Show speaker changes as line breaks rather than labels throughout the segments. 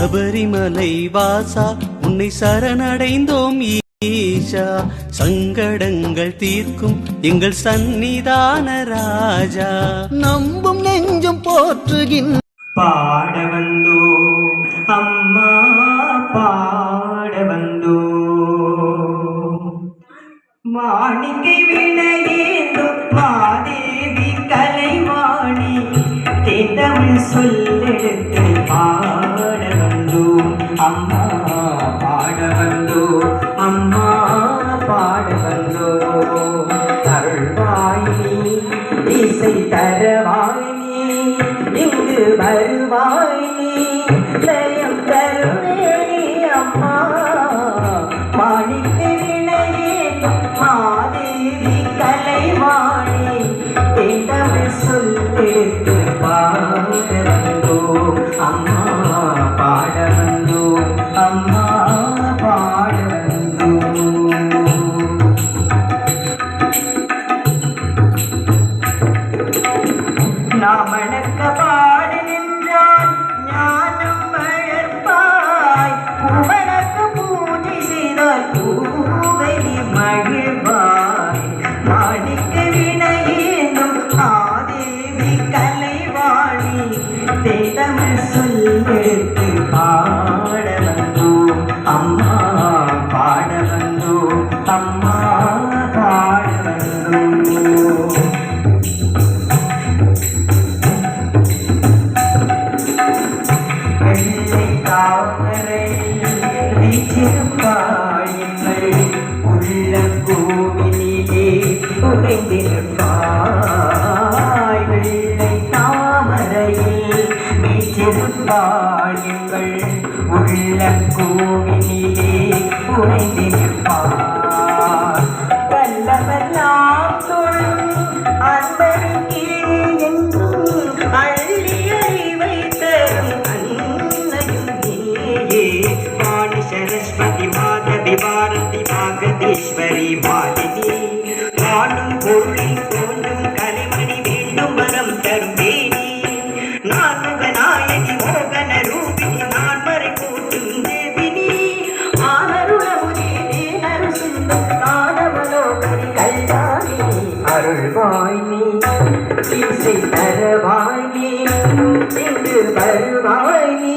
சபரிமலை வாசா உன்னை சரணடைந்தோம் ஈஷா. சங்கடங்கள் தீர்க்கும் எங்கள் சந்நிதான ராஜா. நம்பும் நெஞ்சும் போற்றுகின்ற
பாட வந்தோ அம்மா பாட வந்தோ. மாணிக்கை வினையேந்தும் மாதேவி கலைவாணி தேந்தமிழ் சொல்லெடுத்து சொல்லெடுத்து பாட வந்தோ. அம்மா பாட வந்தோ. அம்மா தேதமிழ் சொல்லெடுத்து பாட வந்தோம் அம்மா பாட வந்தோம் அம்மா பாட வந்தோம் வெள்ளை தாமரை வீச்சிருப்பாயுங்கள் பாடுங்கள் உள்ள கோவிலே உறைந்திருப்பாய் வல்லவெல்லாம் தொழும் அன்பருக்கு அள்ளி வைத்த அன்னையும் நீயே. வாணி சரஸ்வதி மாதவி பாரதி பாகதீஸ்வரி மாலினி அருள்வாய் நீ இசை தருவாய் நீ இங்கு வருவாய் நீ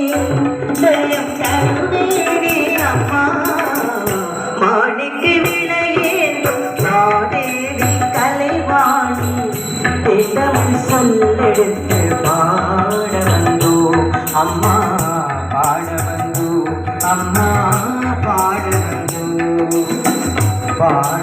ஜெயம் தருவேணி அம்மா மாணிக்கு விளையேந்தும் மாதேவி கலைவாணி. தினம் சொல்லெடுத்து பாட வந்தோ அம்மா பாட வந்தோ அம்மா பாட வந்தோ பாட